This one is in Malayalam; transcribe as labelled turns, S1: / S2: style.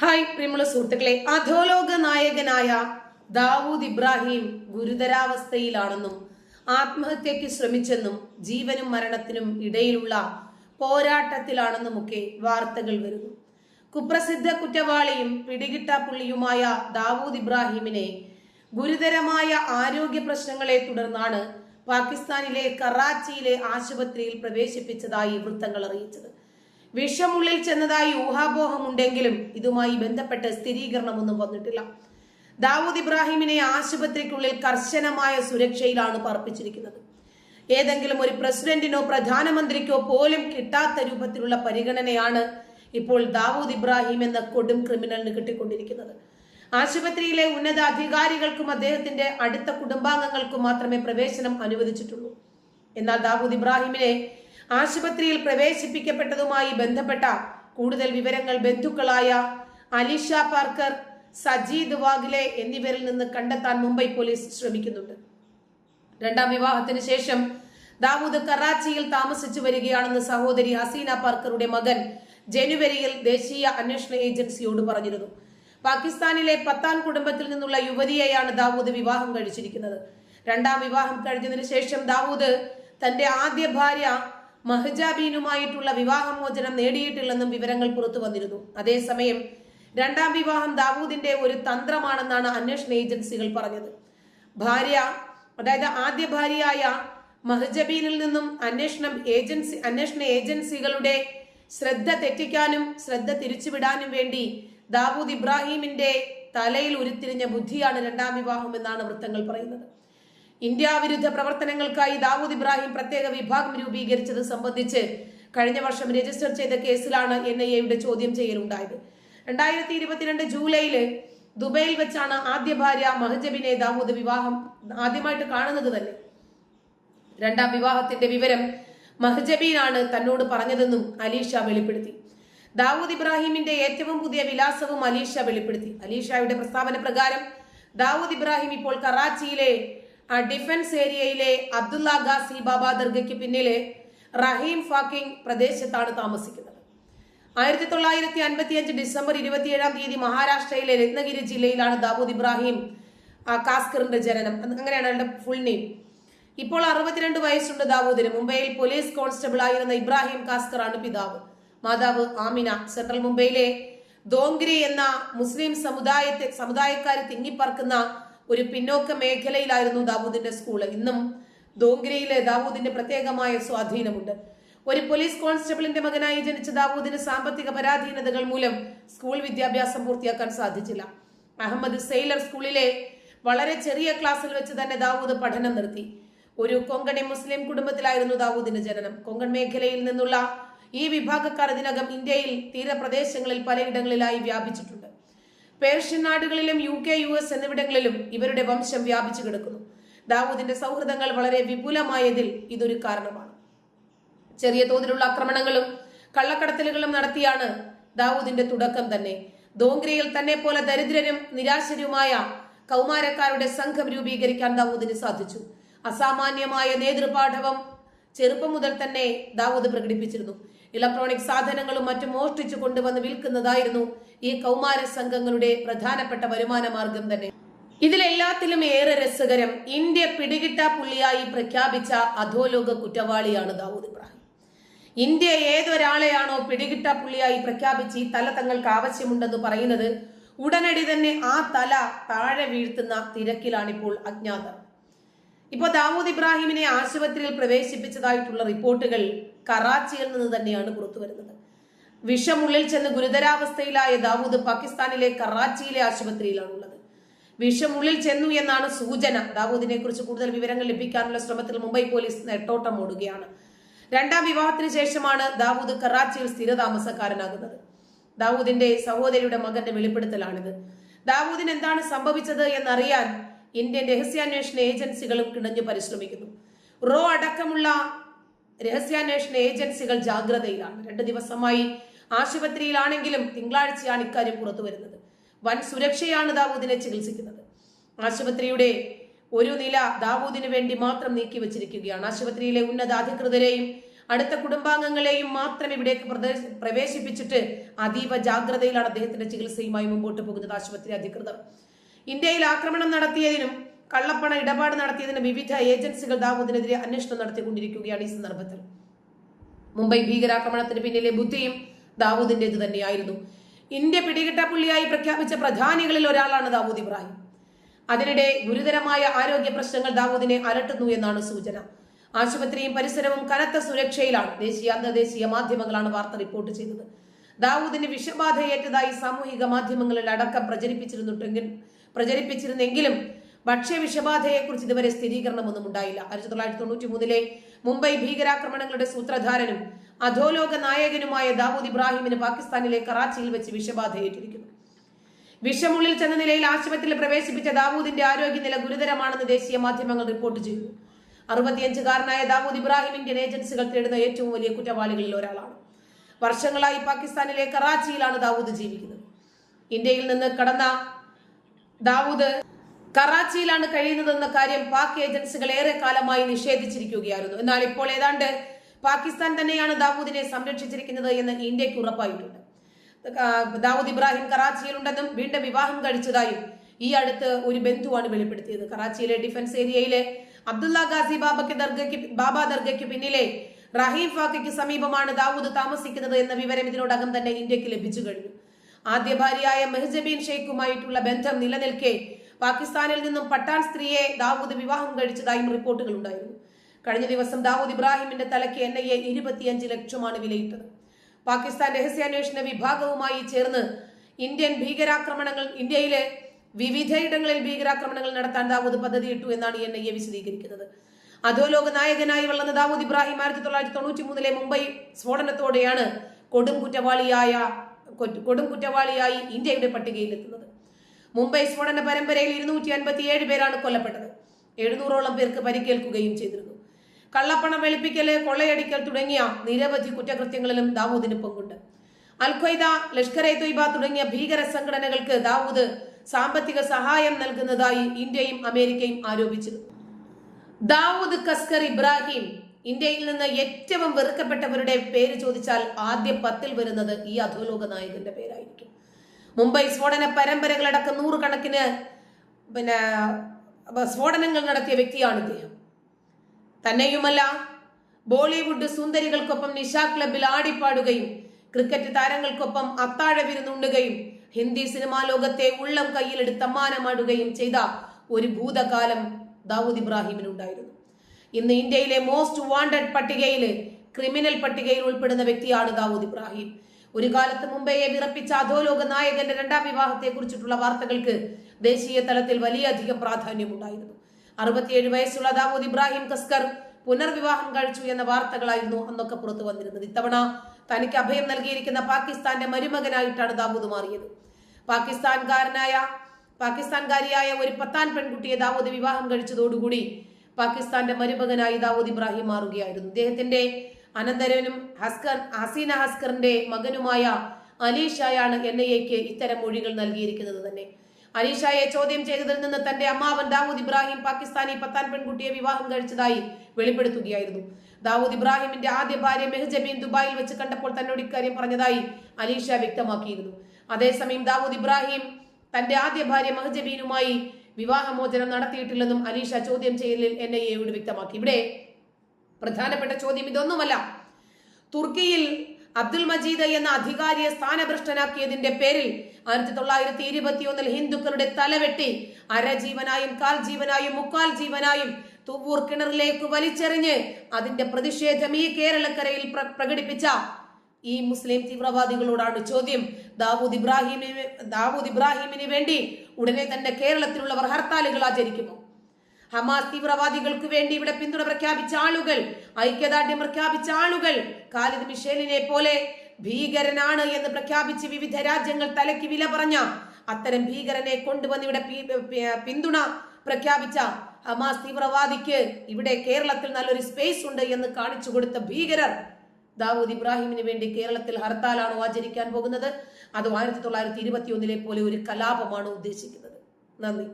S1: ഹായ് പ്രിയമുള്ള സുഹൃത്തുക്കളെ അധോലോക നായകനായ ദാവൂദ് ഇബ്രാഹിം ഗുരുതരാവസ്ഥയിലാണെന്നും ആത്മഹത്യയ്ക്ക് ശ്രമിച്ചെന്നും ജീവനും മരണത്തിനും ഇടയിലുള്ള പോരാട്ടത്തിലാണെന്നുമൊക്കെ വാർത്തകൾ വരുന്നു. കുപ്രസിദ്ധ കുറ്റവാളിയും പിടികിട്ടാപ്പുള്ളിയുമായ ദാവൂദ് ഇബ്രാഹിമിനെ ഗുരുതരമായ ആരോഗ്യ പ്രശ്നങ്ങളെ തുടർന്നാണ് പാകിസ്ഥാനിലെ കറാച്ചിയിലെ ആശുപത്രിയിൽ പ്രവേശിപ്പിച്ചതായി വൃത്തങ്ങൾ അറിയിച്ചത്. വിഷമുള്ളിൽ ചെന്നതായി ഊഹാപോഹമുണ്ടെങ്കിലും ഇതുമായി ബന്ധപ്പെട്ട് സ്ഥിരീകരണമൊന്നും വന്നിട്ടില്ല. ദാവൂദ് ഇബ്രാഹിമിനെ ആശുപത്രിക്കുള്ളിൽ കർശനമായ സുരക്ഷയിലാണ് പാർപ്പിച്ചിരിക്കുന്നത്. ഏതെങ്കിലും ഒരു പ്രസിഡന്റിനോ പ്രധാനമന്ത്രിക്കോ പോലും കിട്ടാത്ത രൂപത്തിലുള്ള പരിഗണനയാണ് ഇപ്പോൾ ദാവൂദ് ഇബ്രാഹിം എന്ന കൊടും ക്രിമിനലിന് കിട്ടിക്കൊണ്ടിരിക്കുന്നത്. ആശുപത്രിയിലെ ഉന്നത അധികാരികൾക്കും അദ്ദേഹത്തിന്റെ അടുത്ത കുടുംബാംഗങ്ങൾക്കും മാത്രമേ പ്രവേശനം അനുവദിച്ചിട്ടുള്ളൂ. എന്നാൽ ദാവൂദ് ഇബ്രാഹിമിനെ ആശുപത്രിയിൽ പ്രവേശിപ്പിക്കപ്പെട്ടതുമായി ബന്ധപ്പെട്ട കൂടുതൽ വിവരങ്ങൾ ബന്ധുക്കളായ അലിഷ പാർക്കർ സജീദ് വാഗ്ലെ എന്നിവരിൽ നിന്ന് കണ്ടെത്താൻ മുംബൈ പോലീസ് ശ്രമിക്കുന്നുണ്ട്. രണ്ടാം വിവാഹത്തിന് ശേഷം ദാവൂദ് കറാച്ചിയിൽ താമസിച്ചു വരികയാണെന്ന് സഹോദരി ഹസീന പാർക്കറുടെ മകൻ ജനുവരിയിൽ ദേശീയ അന്വേഷണ ഏജൻസിയോട് പറഞ്ഞിരുന്നു. പാകിസ്ഥാനിലെ പത്താൻ കുടുംബത്തിൽ നിന്നുള്ള യുവതിയെയാണ് ദാവൂദ് വിവാഹം കഴിച്ചിരിക്കുന്നത്. രണ്ടാം വിവാഹം കഴിഞ്ഞതിന് ശേഷം ദാവൂദ് തന്റെ ആദ്യ ഭാര്യ മഹജാബീനുമായിട്ടുള്ള വിവാഹമോചനം നേടിയിട്ടില്ലെന്നും വിവരങ്ങൾ പുറത്തു വന്നിരുന്നു. അതേസമയം രണ്ടാം വിവാഹം ദാവൂദിന്റെ ഒരു തന്ത്രമാണെന്നാണ് അന്വേഷണ ഏജൻസികൾ പറഞ്ഞത്. ഭാര്യ അതായത് ആദ്യ ഭാര്യയായ മഹജബീനിൽ നിന്നും അന്വേഷണം ഏജൻസി അന്വേഷണ ഏജൻസികളുടെ ശ്രദ്ധ തെറ്റിക്കാനും ശ്രദ്ധ തിരിച്ചുവിടാനും വേണ്ടി ദാവൂദ് ഇബ്രാഹിമിന്റെ തലയിൽ ഉരുത്തിരിഞ്ഞ ബുദ്ധിയാണ് രണ്ടാം വിവാഹം എന്നാണ് വൃത്തങ്ങൾ പറയുന്നത്. ഇന്ത്യ വിരുദ്ധ പ്രവർത്തനങ്ങൾക്കായി ദാവൂദ് ഇബ്രാഹിം പ്രത്യേക വിഭാഗം രൂപീകരിച്ചത് സംബന്ധിച്ച് കഴിഞ്ഞ വർഷം രജിസ്റ്റർ ചെയ്ത കേസിലാണ് എൻ ഐ എയുടെ ചോദ്യം ചെയ്യലുണ്ടായത്. രണ്ടായിരത്തി ഇരുപത്തിരണ്ട് ജൂലൈയിൽ ദുബൈയിൽ വെച്ചാണ് ആദ്യ ഭാര്യ മഹജബിനെ ദാവൂദ് വിവാഹം ആദ്യമായിട്ട് കാണുന്നത് തന്നെ. രണ്ടാം വിവാഹത്തിന്റെ വിവരം മഹജബീനാണ് തന്നോട് പറഞ്ഞതെന്നും അലീഷ വെളിപ്പെടുത്തി. ദാവൂദ് ഇബ്രാഹിമിന്റെ ഏറ്റവും പുതിയ വിലാസവും അലീഷ വെളിപ്പെടുത്തി. അലീഷയുടെ പ്രസ്താവന പ്രകാരം ദാവൂദ് ഇബ്രാഹിം ഇപ്പോൾ കറാച്ചിയിലെ ഡിഫൻസ് ഏരിയയിലെ അബ്ദുള്ള ഗാസി ബാബ ദർഗയ്ക്ക് പിന്നിലെ റഹീം ഫാക്കിംഗ് പ്രദേശത്താണ് താമസിക്കുന്നത്. ആയിരത്തി തൊള്ളായിരത്തി അൻപത്തി അഞ്ച് ഡിസംബർ ഇരുപത്തിയേഴാം തീയതി മഹാരാഷ്ട്രയിലെ രത്നഗിരി ജില്ലയിലാണ് ദാവൂദ് ഇബ്രാഹിം കാസ്കറിന്റെ ജനനം. അങ്ങനെയാണ് അയാളുടെ ഫുൾ നെയിം ഇപ്പോൾ അറുപത്തിരണ്ട് വയസ്സുണ്ട് ദാവൂദിന്. മുംബൈയിൽ പോലീസ് കോൺസ്റ്റബിൾ ആയിരുന്ന ഇബ്രാഹിം കാസ്കർ ആണ് പിതാവ്. മാതാവ് ആമിന. സെൻട്രൽ മുംബൈയിലെ ദോങ്ഗ്രി എന്ന മുസ്ലിം സമുദായത്തെ സമുദായക്കാർ തിങ്ങിപ്പറക്കുന്ന ഒരു പിന്നോക്ക മേഖലയിലായിരുന്നു ദാവൂദിന്റെ സ്കൂൾ ഇന്നും ദോങ്ക്രിയിലെ ദാവൂദിന്റെ പ്രത്യേകമായ സ്വാധീനമുണ്ട്. ഒരു പോലീസ് കോൺസ്റ്റബിളിന്റെ മകനായി ജനിച്ച ദാവൂദിന് സാമ്പത്തിക പരാധീനതകൾ മൂലം സ്കൂൾ വിദ്യാഭ്യാസം പൂർത്തിയാക്കാൻ സാധിച്ചില്ല. അഹമ്മദ് സെയിലർ സ്കൂളിലെ വളരെ ചെറിയ ക്ലാസ്സിൽ വെച്ച് തന്നെ ദാവൂദ് പഠനം നിർത്തി. ഒരു കൊങ്കണി മുസ്ലിം കുടുംബത്തിലായിരുന്നു ദാവൂദിന്റെ ജനനം. കൊങ്കൺ മേഖലയിൽ നിന്നുള്ള ഈ വിഭാഗക്കാർ ഇതിനകം ഇന്ത്യയിൽ തീരപ്രദേശങ്ങളിൽ പലയിടങ്ങളിലായി വ്യാപിച്ചിട്ടുണ്ട്. പേർഷ്യൻ നാടുകളിലും യു കെ യു എസ് എന്നിവിടങ്ങളിലും ഇവരുടെ വംശം വ്യാപിച്ചു കിടക്കുന്നു. ദാവൂദിന്റെ സൗഹൃദങ്ങൾ വളരെ വിപുലമായതിൽ ഇതൊരു കാരണമാണ്. ചെറിയ തോതിലുള്ള ആക്രമണങ്ങളും കള്ളക്കടത്തലുകളും നടത്തിയാണ് ദാവൂദിന്റെ തുടക്കം തന്നെ. ദോങ്ക്രയിൽ തന്നെ പോലെ ദരിദ്രരും നിരാശരുമായ കൗമാരക്കാരുടെ സംഘം രൂപീകരിക്കാൻ ദാവൂദിന് സാധിച്ചു. അസാമാന്യമായ നേതൃപാഠവം ചെറുപ്പം മുതൽ തന്നെ ദാവൂദ് പ്രകടിപ്പിച്ചിരുന്നു. ഇലക്ട്രോണിക് സാധനങ്ങളും മറ്റും മോഷ്ടിച്ചു കൊണ്ടുവന്ന് വിൽക്കുന്നതായിരുന്നു ഈ കൗമാര സംഘങ്ങളുടെ പ്രധാനപ്പെട്ട വരുമാന മാർഗം തന്നെ. ഇതിലെല്ലാത്തിലും ഏറെ രസകരം ഇന്ത്യ പിടികിട്ട പുള്ളിയായി പ്രഖ്യാപിച്ച അധോലോക കുറ്റവാളിയാണ് ദാവൂദ് ഇബ്രാഹിം. ഇന്ത്യ ഏതൊരാളെയാണോ പിടികിട്ട പുള്ളിയായി പ്രഖ്യാപിച്ച് ഈ തല തങ്ങൾക്ക് ആവശ്യമുണ്ടെന്ന് പറയുന്നത് ഉടനടി തന്നെ ആ തല താഴെ വീഴ്ത്തുന്ന തിരക്കിലാണിപ്പോൾ അജ്ഞാതർ. ഇപ്പോൾ ദാവൂദ് ഇബ്രാഹിമിനെ ആശുപത്രിയിൽ പ്രവേശിപ്പിച്ചതായിട്ടുള്ള റിപ്പോർട്ടുകൾ കറാച്ചിയിൽ നിന്ന് തന്നെയാണ് പുറത്തു വരുന്നത്. വിഷമുള്ളിൽ ചെന്ന് ഗുരുതരാവസ്ഥയിലായ ദാവൂദ് പാകിസ്ഥാനിലെ കറാച്ചിയിലെ ആശുപത്രിയിലാണുള്ളത്. വിഷമുള്ളിൽ ചെന്നു എന്നാണ് സൂചന. ദാവൂദിനെ കുറിച്ച് കൂടുതൽ വിവരങ്ങൾ ലഭിക്കാനുള്ള ശ്രമത്തിൽ മുംബൈ പോലീസ് നെട്ടോട്ടം ഓടുകയാണ്. രണ്ടാം വിവാഹത്തിന് ശേഷമാണ് ദാവൂദ് കറാച്ചിയിൽ സ്ഥിരതാമസക്കാരനാകുന്നത്. ദാവൂദിന്റെ സഹോദരിയുടെ മകന്റെ വെളിപ്പെടുത്തലാണിത്. ദാവൂദിന് എന്താണ് സംഭവിച്ചത് എന്നറിയാൻ ഇന്ത്യൻ രഹസ്യാന്വേഷണ ഏജൻസികളും കിണഞ്ഞു പരിശ്രമിക്കുന്നു. റോ അടക്കമുള്ള രഹസ്യാന്വേഷണ ഏജൻസികൾ ജാഗ്രതയിലാണ്. രണ്ട് ദിവസമായി ആശുപത്രിയിലാണെങ്കിലും തിങ്കളാഴ്ചയാണ് ഇക്കാര്യം പുറത്തു വരുന്നത് വൻ സുരക്ഷയാണ് ദാവൂദിനെ ചികിത്സിക്കുന്നത്. ആശുപത്രിയുടെ ഒരു നില ദാവൂദിന് വേണ്ടി മാത്രം നീക്കി വച്ചിരിക്കുകയാണ് ആശുപത്രിയിലെ ഉന്നത അധികൃതരെയും അടുത്ത കുടുംബാംഗങ്ങളെയും മാത്രം ഇവിടേക്ക് പ്രവേശിപ്പിച്ചിട്ട് അതീവ ജാഗ്രതയിലാണ് അദ്ദേഹത്തിന്റെ ചികിത്സയുമായി മുമ്പോട്ട് പോകുന്നത് ആശുപത്രി അധികൃതർ. ഇന്ത്യയിൽ ആക്രമണം നടത്തിയതിനും കള്ളപ്പണ ഇടപാട് നടത്തിയതിന് വിവിധ ഏജൻസികൾ ദാവൂദിനെതിരെ അന്വേഷണം നടത്തിക്കൊണ്ടിരിക്കുകയാണ് ഈ സന്ദർഭത്തിൽ. മുംബൈ ഭീകരാക്രമണത്തിന് പിന്നിലെ ബുദ്ധിയും ദാവൂദിന്റേത് തന്നെയായിരുന്നു. ഇന്ത്യ പിടികിട്ട പുള്ളിയായി പ്രഖ്യാപിച്ച പ്രധാനികളിൽ ഒരാളാണ് ദാവൂദ് ഇബ്രാഹിം. അതിനിടെ ഗുരുതരമായ ആരോഗ്യ പ്രശ്നങ്ങൾ ദാവൂദിനെ അലട്ടുന്നു എന്നാണ് സൂചന. ആശുപത്രിയും പരിസരവും കനത്ത സുരക്ഷയിലാണ്. ദേശീയ അന്തർദേശീയ മാധ്യമങ്ങളാണ് വാർത്ത റിപ്പോർട്ട് ചെയ്തത്. ദാവൂദിന് വിഷബാധയേറ്റതായി സാമൂഹിക മാധ്യമങ്ങളിൽ അടക്കം പ്രചരിപ്പിച്ചിരുന്നുണ്ടെങ്കിൽ പ്രചരിപ്പിച്ചിരുന്നെങ്കിലും ഭക്ഷ്യ വിഷബാധയെക്കുറിച്ച് ഇതുവരെ സ്ഥിരീകരണമൊന്നും ഉണ്ടായില്ല ആയിരത്തി തൊള്ളായിരത്തി തൊണ്ണൂറ്റി മൂന്നിലെ മുംബൈ ഭീകരാക്രമണങ്ങളുടെ സൂത്രധാരനും അധോലോക നായകനുമായ ദാവൂദ് ഇബ്രാഹിമിന് പാകിസ്ഥാനിലെ കറാച്ചിയിൽ വെച്ച് വിഷബാധയേറ്റിരിക്കുന്നു. വിഷമുള്ളിൽ ചെന്ന നിലയിൽ ആശുപത്രിയിൽ പ്രവേശിപ്പിച്ച ദാവൂദിന്റെ ആരോഗ്യനില ഗുരുതരമാണെന്ന് ദേശീയ മാധ്യമങ്ങൾ റിപ്പോർട്ട് ചെയ്തു. അറുപത്തിയഞ്ചുകാരനായ ദാവൂദ് ഇബ്രാഹിം ഇന്ത്യൻ ഏജൻസികൾ തേടുന്ന ഏറ്റവും വലിയ കുറ്റവാളികളിൽ ഒരാളാണ്. വർഷങ്ങളായി പാകിസ്ഥാനിലെ കറാച്ചിയിലാണ് ദാവൂദ് ജീവിക്കുന്നത്. ഇന്ത്യയിൽ നിന്ന് കടന്ന ദാവൂദ് കറാച്ചിയിലാണ് കഴിയുന്നതെന്ന കാര്യം പാക് ഏജൻസികൾ ഏറെ കാലമായി നിഷേധിച്ചിരിക്കുകയായിരുന്നു. എന്നാൽ ഇപ്പോൾ ഏതാണ്ട് പാകിസ്ഥാൻ തന്നെയാണ് ദാവൂദിനെ സംരക്ഷിച്ചിരിക്കുന്നത് എന്ന് ഇന്ത്യയ്ക്ക് ഉറപ്പായിട്ടുണ്ട്. ദാവൂദ് ഇബ്രാഹിം കറാച്ചിയിലുണ്ടെന്നും വീണ്ടും വിവാഹം കഴിച്ചതായും ഈ അടുത്ത് ഒരു ബന്ധുവാണ് വെളിപ്പെടുത്തിയത്. കറാച്ചിയിലെ ഡിഫൻസ് ഏരിയയിലെ അബ്ദുള്ള ഗാസി ബാബയ്ക്ക് ദർഗയ്ക്ക് ബാബ ദർഗയ്ക്ക് പിന്നിലെ റഹീം ഫാക്കയ്ക്ക് സമീപമാണ് ദാവൂദ് താമസിക്കുന്നത് എന്ന വിവരം ഇതിനോടകം തന്നെ ഇന്ത്യയ്ക്ക് ലഭിച്ചു കഴിഞ്ഞു. ആദ്യ ഭാര്യയായ മെഹ്ജബീൻ ഷെയ്ഖുമായിട്ടുള്ള ബന്ധം നിലനിൽക്കെ പാകിസ്ഥാനിൽ നിന്നും പട്ടാൻ സ്ത്രീയെ ദാവൂദ് വിവാഹം കഴിച്ചതായും റിപ്പോർട്ടുകൾ ഉണ്ടായിരുന്നു. കഴിഞ്ഞ ദിവസം ദാവൂദ് ഇബ്രാഹിമിന്റെ തലയ്ക്ക് എൻ ഐ എ ഇരുപത്തിയഞ്ച് ലക്ഷമാണ് വിലയിട്ടത്. പാകിസ്ഥാൻ രഹസ്യാന്വേഷണ വിഭാഗവുമായി ചേർന്ന് ഇന്ത്യൻ ഭീകരാക്രമണങ്ങൾ ഇന്ത്യയിലെ വിവിധയിടങ്ങളിൽ ഭീകരാക്രമണങ്ങൾ നടത്താൻ ദാവൂദ് പദ്ധതിയിട്ടു എന്നാണ് എൻ ഐ എ വിശദീകരിക്കുന്നത്. അധോലോക നായകനായി വളർന്ന ദാവൂദ് ഇബ്രാഹിം ആയിരത്തി തൊള്ളായിരത്തി തൊണ്ണൂറ്റി മൂന്നിലെ മുംബൈ സ്ഫോടനത്തോടെയാണ് കൊടും കുറ്റവാളിയായ കൊടും കുറ്റവാളിയായി ഇന്ത്യയുടെ പട്ടികയിലെത്തുന്നത്. മുംബൈ സ്ഫോടന പരമ്പരയിൽ ഇരുന്നൂറ്റി അൻപത്തിയേഴ് പേരാണ് കൊല്ലപ്പെട്ടത്. എഴുന്നൂറോളം പേർക്ക് പരിക്കേൽക്കുകയും ചെയ്തിരുന്നു. കള്ളപ്പണം വെളുപ്പിക്കൽ കൊള്ളയടിക്കൽ തുടങ്ങിയ നിരവധി കുറ്റകൃത്യങ്ങളിലും ദാവൂദിന് പങ്കുണ്ട്. അൽ ഖ്വയ്ദ ലഷ്കർ എ തൊയ്ബ തുടങ്ങിയ ഭീകര സംഘടനകൾക്ക് ദാവൂദ് സാമ്പത്തിക സഹായം നൽകുന്നതായി ഇന്ത്യയും അമേരിക്കയും ആരോപിച്ചിരുന്നു. ദാവൂദ് കസ്കർ ഇബ്രാഹിം ഇന്ത്യയിൽ നിന്ന് ഏറ്റവും വെറുക്കപ്പെട്ടവരുടെ പേര് ചോദിച്ചാൽ ആദ്യ പത്തിൽ വരുന്നത് ഈ അധോലോക നായകന്റെ പേരായിരിക്കും മുംബൈ സ്ഫോടന പരമ്പരകളടക്കം നൂറുകണക്കിന് പിന്നെ സ്ഫോടനങ്ങൾ നടത്തിയ വ്യക്തിയാണ് ഇദ്ദേഹം. തന്നെയുമല്ല ബോളിവുഡ് സുന്ദരികൾക്കൊപ്പം നിശാ ക്ലബിൽ ആടിപ്പാടുകയും ക്രിക്കറ്റ് താരങ്ങൾക്കൊപ്പം അത്താഴ വിരുന്നുണ്ടുകയും ഹിന്ദി സിനിമാ ലോകത്തെ ഉള്ളം കയ്യിലെടുത്ത് അമ്മാനമാടുകയും ചെയ്ത ഒരു ഭൂതകാലം ദാവൂദ് ഇബ്രാഹിമിനുണ്ടായിരുന്നു ഇന്ന് ഇന്ത്യയിലെ മോസ്റ്റ് വാണ്ടഡ് പട്ടികയിൽ ക്രിമിനൽ പട്ടികയിൽ ഉൾപ്പെടുന്ന വ്യക്തിയാണ് ദാവൂദ് ഇബ്രാഹിം. ഒരു കാലത്ത് മുംബൈയെ വിറപ്പിച്ച അധോലോക നായകന്റെ രണ്ടാം വിവാഹത്തെ കുറിച്ചിട്ടുള്ള വാർത്തകൾക്ക് ദേശീയ തലത്തിൽ വലിയ വലിയധികം പ്രാധാന്യമുണ്ടായിരുന്നു. അറുപത്തിയേഴ് വയസ്സുള്ള ദാവൂദ് ഇബ്രാഹിം കസ്കർ പുനർവിവാഹം കഴിച്ചു എന്ന വാർത്തകളായിരുന്നു അന്നൊക്കെ പുറത്തു വന്നിരുന്നത്. ഇത്തവണ തനിക്ക് അഭയം നൽകിയിരിക്കുന്ന പാകിസ്ഥാന്റെ മരുമകനായിട്ടാണ് ദാവൂദ് മാറിയത്. പാകിസ്ഥാൻകാരനായ പാകിസ്ഥാൻകാരിയായ ഒരു പത്താൻ പെൺകുട്ടിയെ ദാവൂദ് വിവാഹം കഴിച്ചതോടുകൂടി പാകിസ്ഥാന്റെ മരുമകനായി ദാവൂദ് ഇബ്രാഹിം മാറുകയായിരുന്നു. ഇദ്ദേഹത്തിന്റെ അനന്തരവനും ഹസ്കർ ഹസീന ഹസ്കറിന്റെ മകനുമായ അലീഷായാണ് എൻ ഐ എക്ക് ഇത്തരം മൊഴികൾ നൽകിയിരിക്കുന്നത് തന്നെ. അലീഷായെ ചോദ്യം ചെയ്തതിൽ നിന്ന് തന്റെ അമ്മാവൻ ദാവൂദ് ഇബ്രാഹിം പാകിസ്ഥാനി പത്താൻ പെൺകുട്ടിയെ വിവാഹം കഴിച്ചതായി വെളിപ്പെടുത്തുകയായിരുന്നു. ദാവൂദ് ഇബ്രാഹിമിന്റെ ആദ്യ ഭാര്യ മെഹ്ജബീൻ ദുബായിൽ വെച്ച് കണ്ടപ്പോൾ തന്നോട് ഇക്കാര്യം പറഞ്ഞതായി അലീഷ വ്യക്തമാക്കിയിരുന്നു. അതേസമയം ദാവൂദ് ഇബ്രാഹിം തന്റെ ആദ്യ ഭാര്യ മെഹ്ജബീനുമായി വിവാഹമോചനം നടത്തിയിട്ടില്ലെന്നും അലീഷ ചോദ്യം ചെയ്യലിൽ എൻ ഐ എയോട് വ്യക്തമാക്കി. ഇവിടെ പ്രധാനപ്പെട്ട ചോദ്യം ഇതൊന്നുമല്ല. തുർക്കിയിൽ അബ്ദുൽ മജീദ് എന്ന അധികാരിയെ സ്ഥാനഭ്രഷ്ടനാക്കിയതിന്റെ പേരിൽ ആയിരത്തി തൊള്ളായിരത്തി ഇരുപത്തിയൊന്നിൽ ഹിന്ദുക്കളുടെ തലവെട്ടി അരജീവനായും കാൽ ജീവനായും മുക്കാൽ ജീവനായും തുവൂർ കിണറിലേക്ക് വലിച്ചെറിഞ്ഞ് അതിന്റെ പ്രതിഷേധം ഈ കേരളക്കരയിൽ പ്ര- പ്രകടിപ്പിച്ച ഈ മുസ്ലിം തീവ്രവാദികളോടാണ് ചോദ്യം. ദാവൂദ് ഇബ്രാഹിമിന് ദാവൂദ് ഇബ്രാഹിമിന് വേണ്ടി ഉടനെ തന്നെ കേരളത്തിലുള്ളവർ ഹർത്താലുകൾ ആചരിക്കുമോ? ഹമാസ് തീവ്രവാദികൾക്ക് വേണ്ടി ഇവിടെ പിന്തുണ പ്രഖ്യാപിച്ച ആളുകൾ ഐക്യദാർഢ്യം പ്രഖ്യാപിച്ച ആളുകൾ ഖാലിദ് മിഷേലിനെ പോലെ ഭീകരനാണ് എന്ന് പ്രഖ്യാപിച്ച് വിവിധ രാജ്യങ്ങൾ തലയ്ക്ക് വില പറഞ്ഞ അത്തരം ഭീകരനെ കൊണ്ടുവന്ന് ഇവിടെ പിന്തുണ പ്രഖ്യാപിച്ച ഹമാസ് തീവ്രവാദിക്ക് ഇവിടെ കേരളത്തിൽ നല്ലൊരു സ്പേസ് ഉണ്ട് എന്ന് കാണിച്ചു കൊടുത്ത ഭീകരർ ദാവൂദ് ഇബ്രാഹിമിന് വേണ്ടി കേരളത്തിൽ ഹർത്താലാണോ ആചരിക്കാൻ പോകുന്നത്? അത് ആയിരത്തി തൊള്ളായിരത്തി ഇരുപത്തി ഒന്നിലെ പോലെ ഒരു കലാപമാണ് ഉദ്ദേശിക്കുന്നത്? നന്ദി.